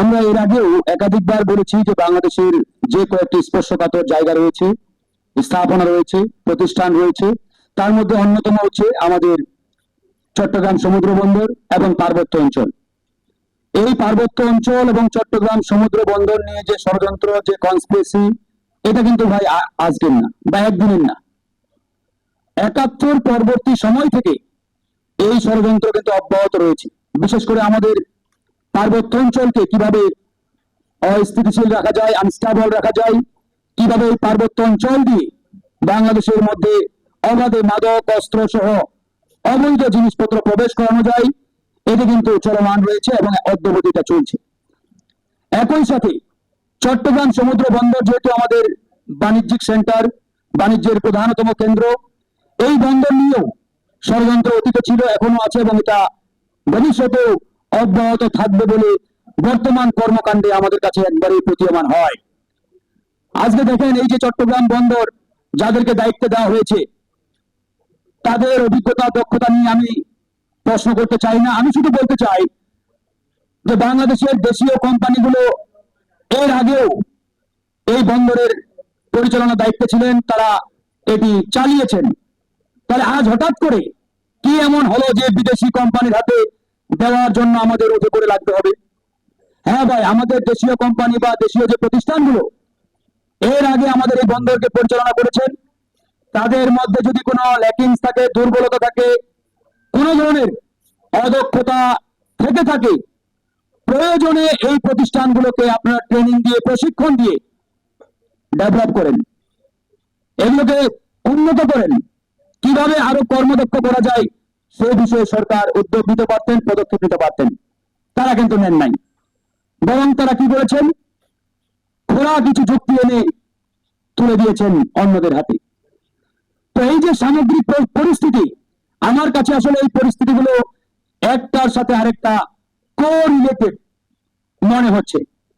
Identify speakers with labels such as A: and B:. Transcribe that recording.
A: আমরা এর আগেও একাধিকবার বলেছি যে বাংলাদেশের যে কয়েকটি স্পর্শকাতর জায়গা রয়েছে, স্থাপনা রয়েছে, প্রতিষ্ঠান রয়েছে, তার মধ্যে অন্যতম হচ্ছে আমাদের চট্টগ্রাম সমুদ্র বন্দর এবং পার্বত্য অঞ্চল। এই পার্বত্য অঞ্চল এবং চট্টগ্রাম সমুদ্র বন্দর নিয়ে যে ষড়যন্ত্র, যে কনস্পিরেসি এটা কিন্তু ভাই আজকের না, বা একদিনের না। একাত্তর পরবর্তী সময় থেকে এই ষড়যন্ত্র কিন্তু অব্যাহত রয়েছে। বিশেষ করে আমাদের পার্বত্য অঞ্চলকে কীভাবে অস্থিতিশীল রাখা যায় আনস্টেবল রাখা যায়, কীভাবে পার্বত্য অঞ্চল দিয়ে বাংলাদেশের মধ্যে অবাধে মাদক, অস্ত্র সহ অবৈধ জিনিসপত্র প্রবেশ করানো যায় এটি কিন্তু চলমান রয়েছে এবং অদ্যবধিটা চলছে। একই সাথে চট্টগ্রাম সমুদ্র বন্দর যেহেতু আমাদের বাণিজ্যিক সেন্টার, বাণিজ্যের প্রধানতম কেন্দ্র, এই বন্দর নিয়েও ষড়যন্ত্র অতীতে ছিল, এখনও আছে এবং এটা ভবিষ্যতেও অব্যাহত থাকবে বলে বর্তমান কর্মকাণ্ডে আমাদের কাছে একবারই প্রতীয়মান হয়। আজকে দেখেন এই যে চট্টগ্রাম বন্দর, যাদেরকে দায়িত্ব দেওয়া হয়েছে, তাদের অভিজ্ঞতা, দক্ষতা নিয়ে আমি প্রশ্ন করতে চাই না। আমি শুধু বলতে চাই যে বাংলাদেশের দেশীয় কোম্পানিগুলো এর আগেও এই বন্দরের পরিচালনা দায়িত্বে ছিলেন, তারা এটি চালিয়েছেন। তাহলে আজ হঠাৎ করে কি এমন হলো যে বিদেশি কোম্পানির হাতে দেওয়ার জন্য আমাদের উঠে করে লাগতে হবে। হ্যাঁ ভাই, আমাদের দেশীয় কোম্পানি বা দেশীয় যে প্রতিষ্ঠানগুলো, এর আগে আমাদের এই বন্দরকে পরিচালনা করেছেন। তাদের মধ্যে যদি কোনো ল্যাকিংস থাকে, দুর্বলতা থাকে, কোন ধরনের অদক্ষতা থেকে থাকে, প্রয়োজনে এই প্রতিষ্ঠানগুলোকে আপনারা ট্রেনিং দিয়ে, প্রশিক্ষণ দিয়ে ডেভেলপ করেন। এগুলোকে উন্নত করেন। কীভাবে আরও কর্মদক্ষ করা যায় সে বিষয়ে সরকার উদ্যোগ নিতে পারতেন, পদক্ষেপ নিতে পারতেন। তারা কিন্তু নেন নাই। বরং তারা কি করেছেন? খোলা কিছু যুক্তি এনে তুলে দিয়েছেন অন্যদের হাতে। তো এই যে সামগ্রিক পরিস্থিতি, আমার কাছে আসলে এই পরিস্থিতিগুলো একটার সাথে আরেকটা কো রিলেটেড মনে হচ্ছে।